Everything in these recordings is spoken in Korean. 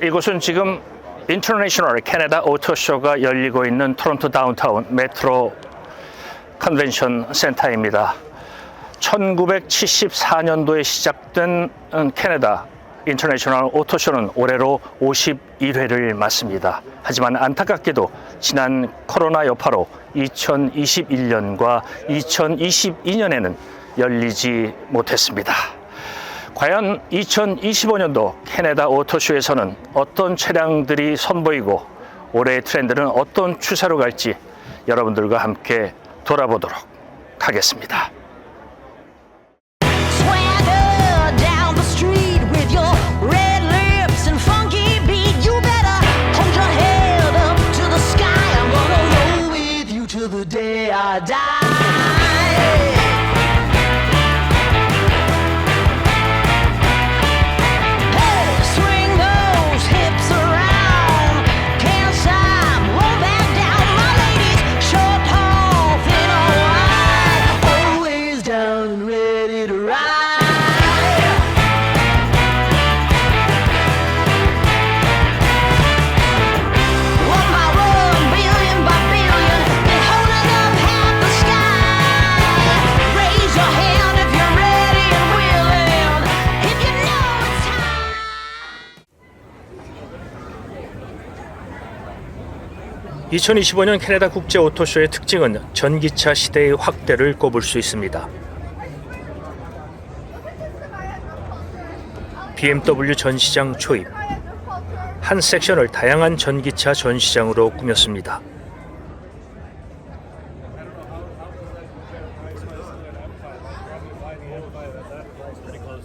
이곳은 지금 인터내셔널 캐나다 오토쇼가 열리고 있는 토론토 다운타운 메트로 컨벤션 센터입니다. 1974년도에 시작된 음, 캐나다 인터내셔널 오토쇼는 올해로 51회를 맞습니다. 하지만 안타깝게도 지난 코로나 여파로 2021년과 2022년에는 열리지 못했습니다. 과연 2025년도 캐나다 오토쇼에서는 어떤 차량들이 선보이고 올해의 트렌드는 어떤 추세로 갈지 여러분들과 함께 돌아보도록 하겠습니다. 2025년 캐나다 국제 오토쇼의 특징은 전기차 시대의 확대를 꼽을 수 있습니다. BMW 전시장 초입. 한 섹션을 다양한 전기차 전시장으로 꾸몄습니다.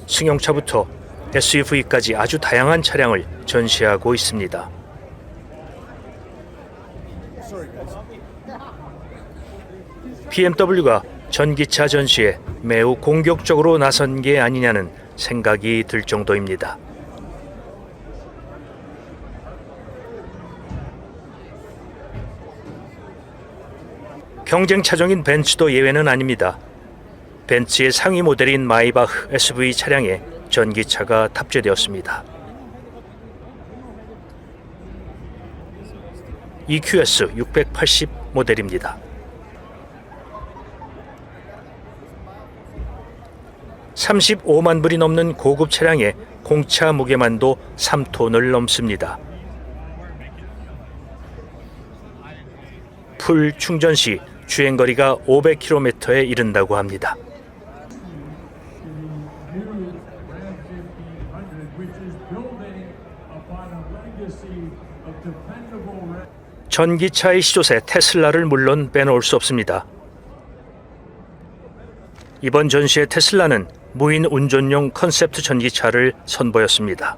승용차부터 SUV까지 아주 다양한 차량을 전시하고 있습니다. BMW가 전기차 전시에 매우 공격적으로 나선 게 아니냐는 생각이 들 정도입니다. 경쟁 차종인 벤츠도 예외는 아닙니다. 벤츠의 상위 모델인 마이바흐 SUV 차량에 전기차가 탑재되었습니다. EQS 680 모델입니다. 35만 불이 넘는 고급 차량에 공차 무게만도 3톤을 넘습니다. 풀 충전 시 주행 거리가 500km에 이른다고 합니다. 전기차의 시조새 테슬라를 물론 빼놓을 수 없습니다. 이번 전시의 테슬라는 무인 운전용 컨셉트 전기차를 선보였습니다.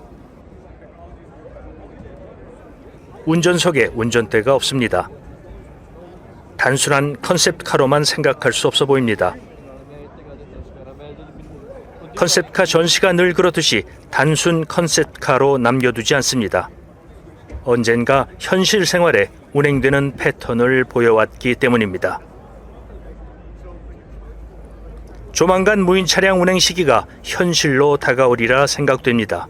운전석에 운전대가 없습니다. 단순한 컨셉카로만 생각할 수 없어 보입니다. 컨셉카 전시가 늘 그렇듯이 단순 컨셉카로 남겨두지 않습니다. 언젠가 현실 생활에 운행되는 패턴을 보여왔기 때문입니다. 조만간 무인 차량 운행 시기가 현실로 다가오리라 생각됩니다.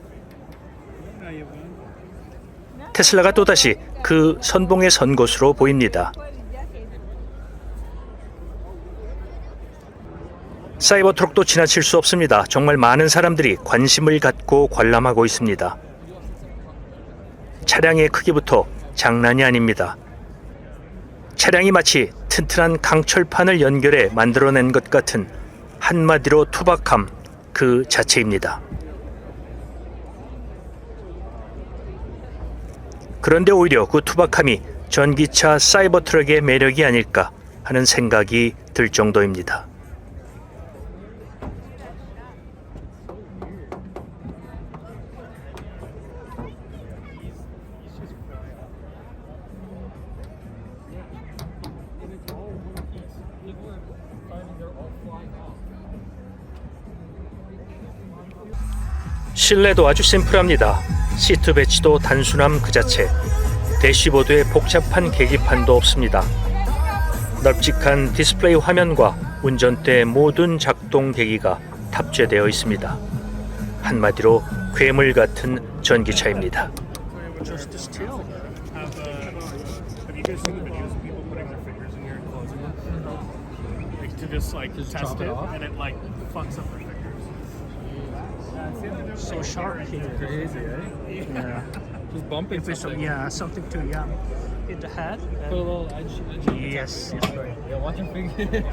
테슬라가 또다시 그 선봉에 선 것으로 보입니다. 사이버 트럭도 지나칠 수 없습니다. 정말 많은 사람들이 관심을 갖고 관람하고 있습니다. 차량의 크기부터 장난이 아닙니다. 차량이 마치 튼튼한 강철판을 연결해 만들어낸 것 같은 한마디로 투박함 그 자체입니다. 그런데 오히려 그 투박함이 전기차 사이버 트럭의 매력이 아닐까 하는 생각이 들 정도입니다. 실내도 아주 심플합니다. 시트 배치도 단순함 그 자체. 대시보드에 복잡한 계기판도 없습니다. 널찍한 디스플레이 화면과 운전대 모든 작동 계기가 탑재되어 있습니다. 한마디로 괴물 같은 전기차입니다. So sharp here. Crazy, eh? Yeah. Just bumping If it's something. yeah, something to yeah, hit the head. Put a little edge. edge. Yes, yes, right. Yeah, watch your finger.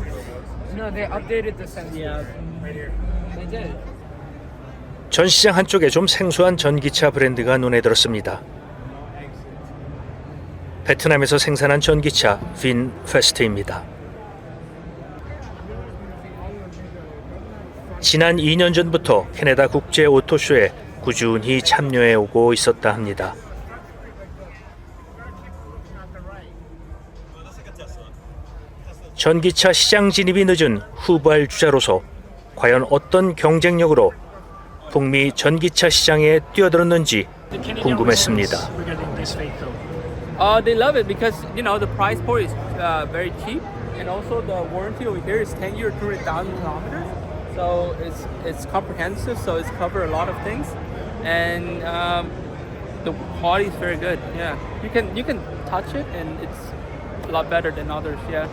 No, they updated the sensor. yeah. Right here. They did. 전시장 한쪽에 좀 생소한 전기차 브랜드가 눈에 들었습니다. 베트남에서 생산한 전기차 빈 페스트입니다. 지난 2년 전부터 캐나다 국제 오토쇼에 꾸준히 참여해 오고 있었다 합니다. 전기차 시장 진입이 늦은 후발 주자로서 과연 어떤 경쟁력으로 북미 전기차 시장에 뛰어들었는지 궁금했습니다. Uh, they love it because you know the price point is uh, very cheap, and also the warranty over here is 10 year, 200,000 kilometers. So it's it's comprehensive. So it's cover a lot of things, and um, the quality is very good. Yeah, you can you can touch it, and it's a lot better than others. Yeah.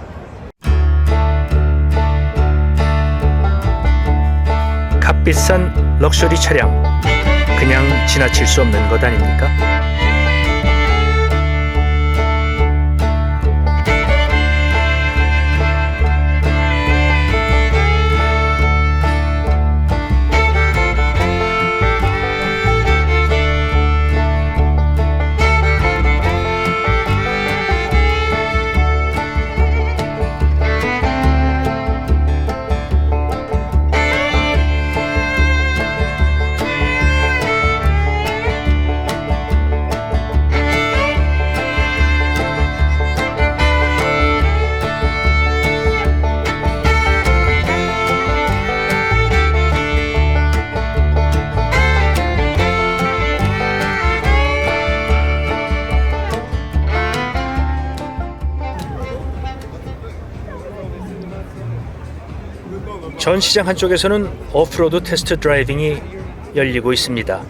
값비싼 럭셔리 차량 그냥 지나칠 수 없는 것 아닙니까? 전 시장 한쪽에서는 오프로드 테스트 드라이빙이 열리고 있습니다.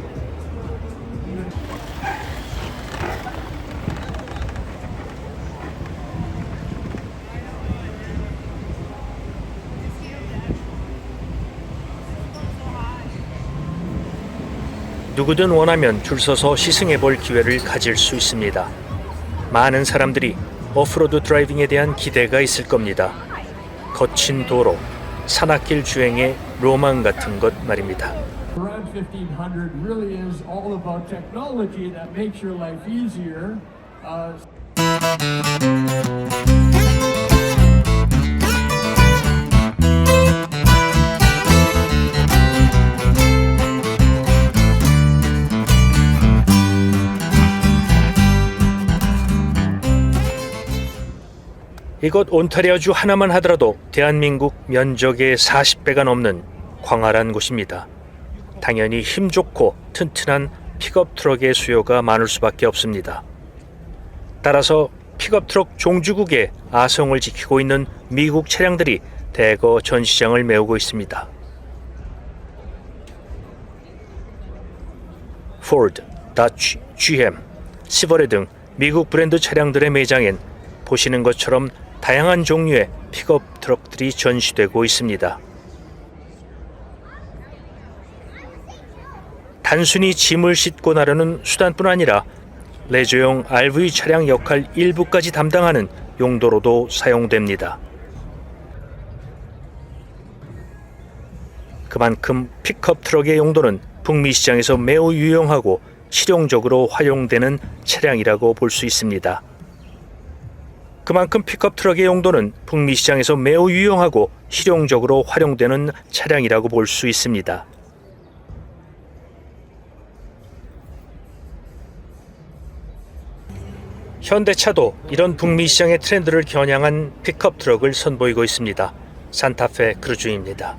누구든 원하면 줄 서서 시승해 볼 기회를 가질 수 있습니다. 많은 사람들이 오프로드 드라이빙에 대한 기대가 있을 겁니다. 거친 도로, 산악길 주행의 로망 같은 것 말입니다. Ram 1500 really is all about technology that makes your life easier. Uh, 이곳 온타리오주 하나만 하더라도 대한민국 면적의 40배가 넘는 광활한 곳입니다. 당연히 힘 좋고 튼튼한 픽업 트럭의 수요가 많을 수밖에 없습니다. 따라서 픽업 트럭 종주국의 아성을 지키고 있는 미국 차량들이 대거 전 시장을 메우고 있습니다. 포드, 다치, GM, 시버레 등 미국 브랜드 차량들의 매장엔 보시는 것처럼 다양한 종류의 픽업 트럭들이 전시되고 있습니다. 단순히 짐을 싣고 나르는 수단뿐 아니라 레저용 RV 차량 역할 일부까지 담당하는 용도로도 사용됩니다. 그만큼 픽업 트럭의 용도는 북미 시장에서 매우 유용하고 실용적으로 활용되는 차량이라고 볼 수 있습니다. 그만큼 픽업 트럭의 용도는 북미 시장에서 매우 유용하고 실용적으로 활용되는 차량이라고 볼 수 있습니다. 현대차도 이런 북미 시장의 트렌드를 겨냥한 픽업 트럭을 선보이고 있습니다. 산타페 크루즈입니다.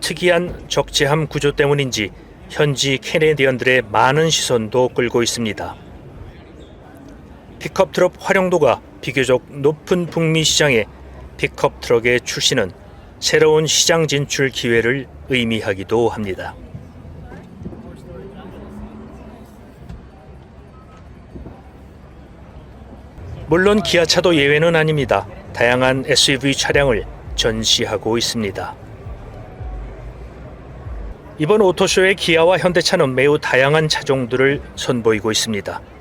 특이한 적재함 구조 때문인지 현지 캐네디언들의 많은 시선도 끌고 있습니다. 픽업 트럭 활용도가 비교적 높은 북미 시장에 픽업 트럭의 출시는 새로운 시장 진출 기회를 의미하기도 합니다. 물론 기아차도 예외는 아닙니다. 다양한 SUV 차량을 전시하고 있습니다. 이번 오토쇼의 기아와 현대차는 매우 다양한 차종들을 선보이고 있습니다.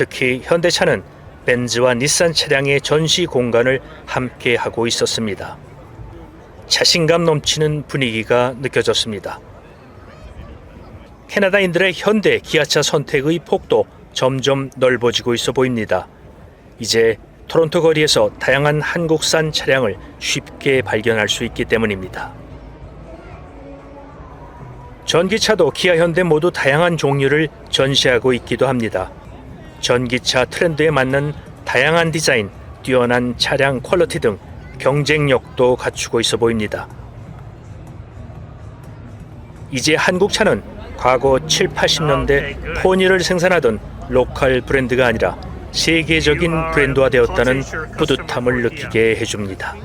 특히 현대차는 벤츠와 닛산 차량의 전시 공간을 함께 하고 있었습니다. 자신감 넘치는 분위기가 느껴졌습니다. 캐나다인들의 현대 기아차 선택의 폭도 점점 넓어지고 있어 보입니다. 이제 토론토 거리에서 다양한 한국산 차량을 쉽게 발견할 수 있기 때문입니다. 전기차도 기아 현대 모두 다양한 종류를 전시하고 있기도 합니다. 전기차 트렌드에 맞는 다양한 디자인, 뛰어난 차량 퀄리티 등 경쟁력도 갖추고 있어 보입니다. 이제 한국차는 과거 7, 80년대 포니를 생산하던 로컬 브랜드가 아니라 세계적인 브랜드화 되었다는 뿌듯함을 느끼게 해줍니다.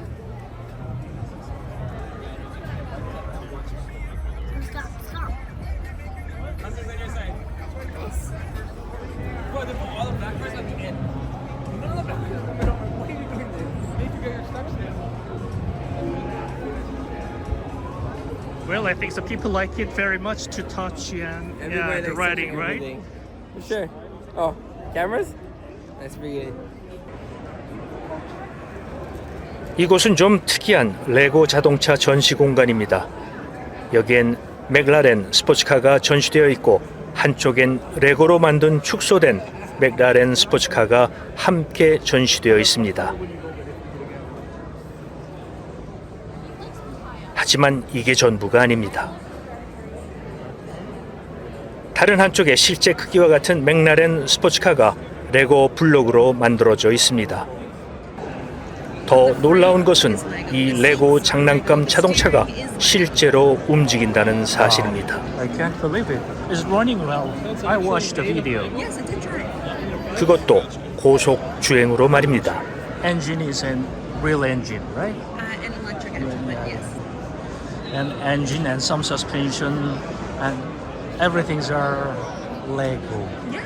Well, I think the people like it very much to touch and yeah, the riding, right? For sure. Oh, cameras? That's pretty good. 이곳은 좀 특이한 레고 자동차 전시 공간입니다. 여기엔 맥라렌 스포츠카가 전시되어 있고 한쪽엔 레고로 만든 축소된 맥라렌 스포츠카가 함께 전시되어 있습니다. 하지만 이게 전부가 아닙니다. 다른 한쪽에 실제 크기와 같은 맥라렌 스포츠카가 레고 블록으로 만들어져 있습니다. 더 놀라운 것은 이 레고 장난감 자동차가 실제로 움직인다는 사실입니다. I can't believe it. It's running well. I watched the video. Yes, it did try. 그것도 고속 주행으로 말입니다. Engine is an real engine, right? Uh, an electric engine, but yes. And engine and some suspension and everything's are Lego. Yes.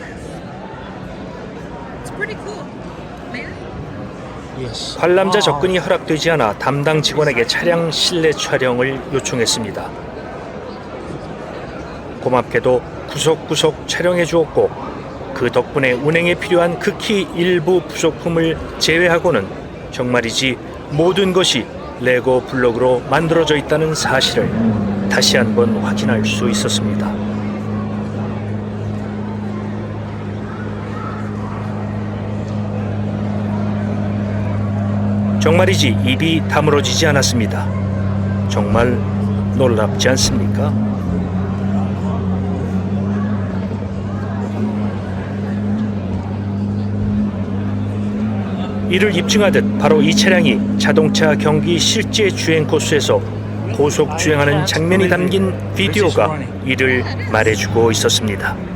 It's pretty cool. Yes. 관람자. 접근이 허락되지 않아 담당 직원에게 차량 실내 촬영을 요청했습니다. 고맙게도 구석구석 촬영해 주었고 그 덕분에 운행에 필요한 극히 일부 부속품을 제외하고는 정말이지 모든 것이 레고 블록으로 만들어져 있다는 사실을 다시 한번 확인할 수 있었습니다. 정말이지 입이 다물어지지 않았습니다. 정말 놀랍지 않습니까? 이를 입증하듯 바로 이 차량이 자동차 경기 실제 주행 코스에서 고속 주행하는 장면이 담긴 비디오가 이를 말해주고 있었습니다.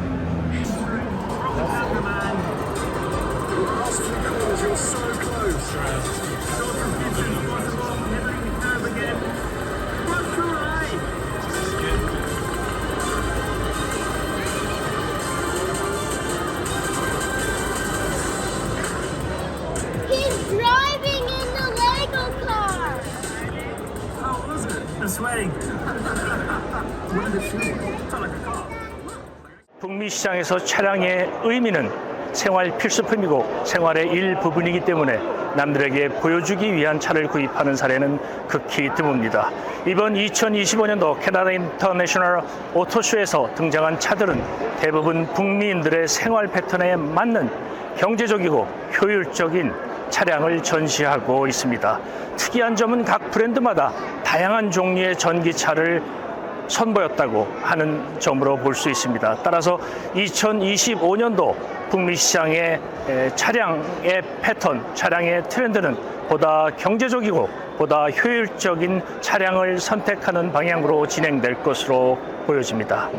시장에서 차량의 의미는 생활 필수품이고 생활의 일부분이기 때문에 남들에게 보여주기 위한 차를 구입하는 사례는 극히 드뭅니다. 이번 2025년도 캐나다 인터내셔널 오토쇼에서 등장한 차들은 대부분 북미인들의 생활 패턴에 맞는 경제적이고 효율적인 차량을 전시하고 있습니다. 특이한 점은 각 브랜드마다 다양한 종류의 전기차를 선보였다고 하는 점으로 볼 수 있습니다. 따라서 2025년도 북미 시장의 에, 차량의 패턴, 차량의 트렌드는 보다 경제적이고 보다 효율적인 차량을 선택하는 방향으로 진행될 것으로 보여집니다.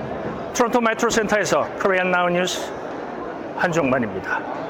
토론토 메트로 센터에서 코리안 나우 뉴스 한종만입니다.